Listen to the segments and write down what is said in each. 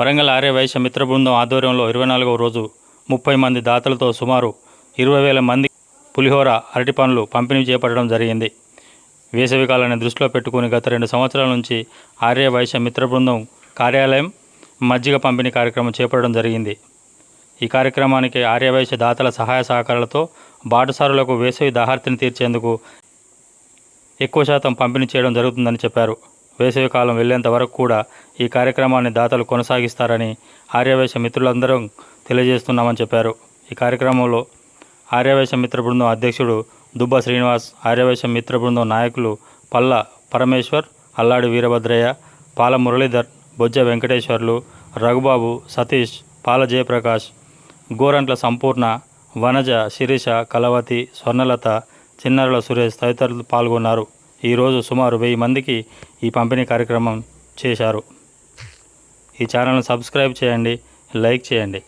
వరంగల్ ఆర్యవైశ్య మిత్ర బృందం ఆధ్వర్యంలో ఇరవై నాలుగవ రోజు ముప్పై మంది దాతలతో సుమారు ఇరవై వేల మంది పులిహోర అరటి పండ్లు పంపిణీ చేపట్టడం జరిగింది. వేసవికాలాన్ని దృష్టిలో పెట్టుకుని గత రెండు సంవత్సరాల నుంచి ఆర్య వైశ్య మిత్ర బృందం కార్యాలయం మజ్జిగ పంపిణీ కార్యక్రమం చేపట్టడం జరిగింది. ఈ కార్యక్రమానికి ఆర్యవైశ్య దాతల సహాయ సహకారాలతో బాటసారులకు వేసవి దాహార్తిని తీర్చేందుకు ఎక్కువ శాతం పంపిణీ చేయడం జరుగుతుందని చెప్పారు. వేసవి కాలం వెళ్ళేంత వరకు కూడా ఈ కార్యక్రమాన్ని దాతలు కొనసాగిస్తారని ఆర్యవేశ మిత్రులందరం తెలియజేస్తున్నామని చెప్పారు. ఈ కార్యక్రమంలో ఆర్యవేశ మిత్ర బృందం అధ్యక్షుడు దుబ్బ శ్రీనివాస్ ఆర్యవేశ మిత్ర బృందం నాయకులు పల్ల పరమేశ్వర్ అల్లాడి వీరభద్రయ్య పాల మురళీధర్ బొజ్జ వెంకటేశ్వర్లు రఘుబాబు సతీష్ పాల జయప్రకాష్ గోరంట్ల సంపూర్ణ వనజ శిరీష కలవతి స్వర్ణలత చిన్నారుల సురేష్ తదితరులు పాల్గొన్నారు. ఈరోజు సుమారు వెయ్యి మందికి ఈ పంపిణీ కార్యక్రమం చేశారు. ఈ ఛానల్ను సబ్స్క్రైబ్ చేయండి లైక్ చేయండి.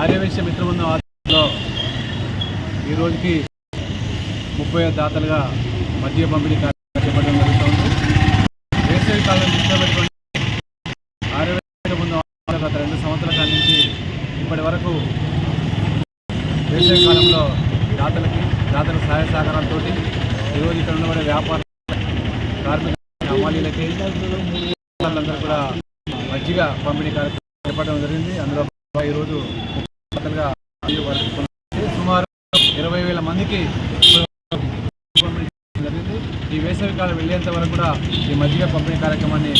ఆర్యవేశ్య మిత్రబృందం ఆధ్వర్యంలో ఈ రోజుకి ముప్పై దాతలుగా మద్య పంపిణీ కార్యక్రమం చేపట్టడం జరుగుతుంది. వేసవి కాలం దృష్టిలో పెట్టుకుని బృందం గత రెండు సంవత్సరాల కాలం నుంచి ఇప్పటి వరకు వేసవి కాలంలో దాతలకి దాతల సహాయ సహకారాలతో ఈరోజు ఇక్కడ ఉన్న వ్యాపార కార్మిక అమ్మాలీలకి వాళ్ళందరూ కూడా మజ్జిగ పంపిణీ కార్యక్రమం చేపట్టడం జరిగింది. అందులో ఈరోజు సుమారు ఇరవై వేల మందికి పంపిణీ జరిగింది. ఈ వేసవి కాలం వెళ్ళేంత వరకు కూడా ఈ మజ్జిగ పంపిణీ కార్యక్రమాన్ని